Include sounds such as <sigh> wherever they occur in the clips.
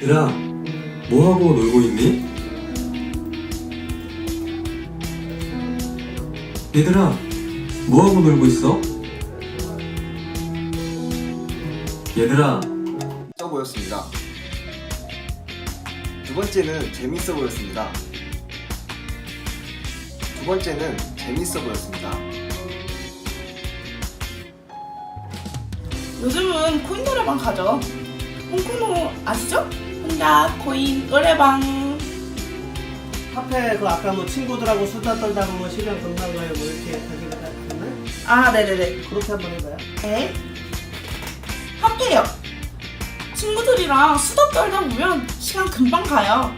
얘들아, 뭐하고 놀고 있니? 얘들아, 뭐하고 놀고 있어? 얘들아, 써 보였습니다. 두 번째는 재밌어 보였습니다. 두 번째는 재밌어 보였습니다. 요즘은 코인 노래방 가죠. 홍콩노 아시죠? 혼다 코인 노래방. 카페 그 아까 뭐 친구들하고 수다 떨다 보면 시간 금방 가요 뭐 이렇게 자기가 다 했나? 아, 네네네. 그렇게 한번 해봐요. 네. 카페요. 친구들이랑 수다 떨다 보면 시간 금방 가요.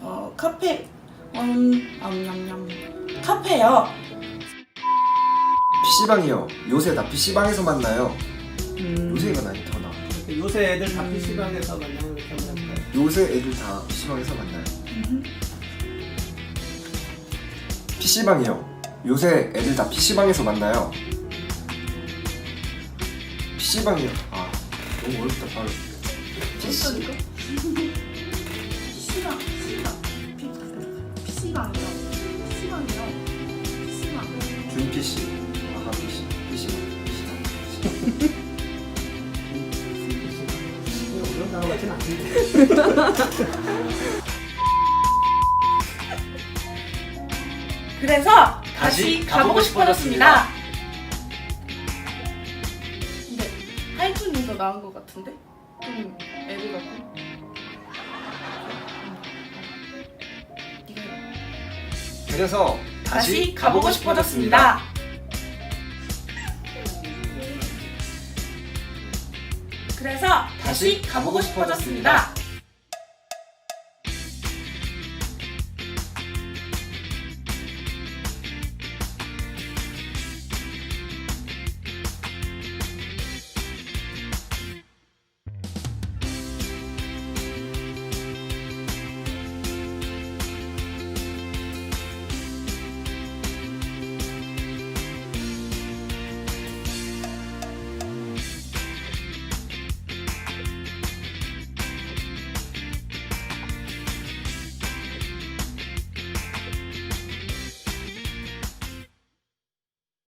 어, 카페. 음, 암냠냠. 카페요. PC방이요. 요새 다 PC방에서 만나요. 음, 요새가 나이 더 요새 애들 다 PC방에서 만나는 이렇게 한번 해볼까요? 요새 애들 다 PC방에서 만나요. PC방이요. 요새 애들 다 PC방에서 만나요. PC방이요. 아, 너무 어렵다, 바로. PC. PC방, PC방. PC방이요. PC방이요. PC방. 준 PC. 아하, PC. PC방. PC방. 같진 않은데. <laughs> 그래서 다시 다시 가보고 가보고 싶어졌습니다. 싶어졌습니다. 근데 하이툰이 더 나은 것 같은데? 좀 애들 같고. 그래서 다시 가보고 싶어졌습니다. 그래서 다시 가보고 싶어졌습니다.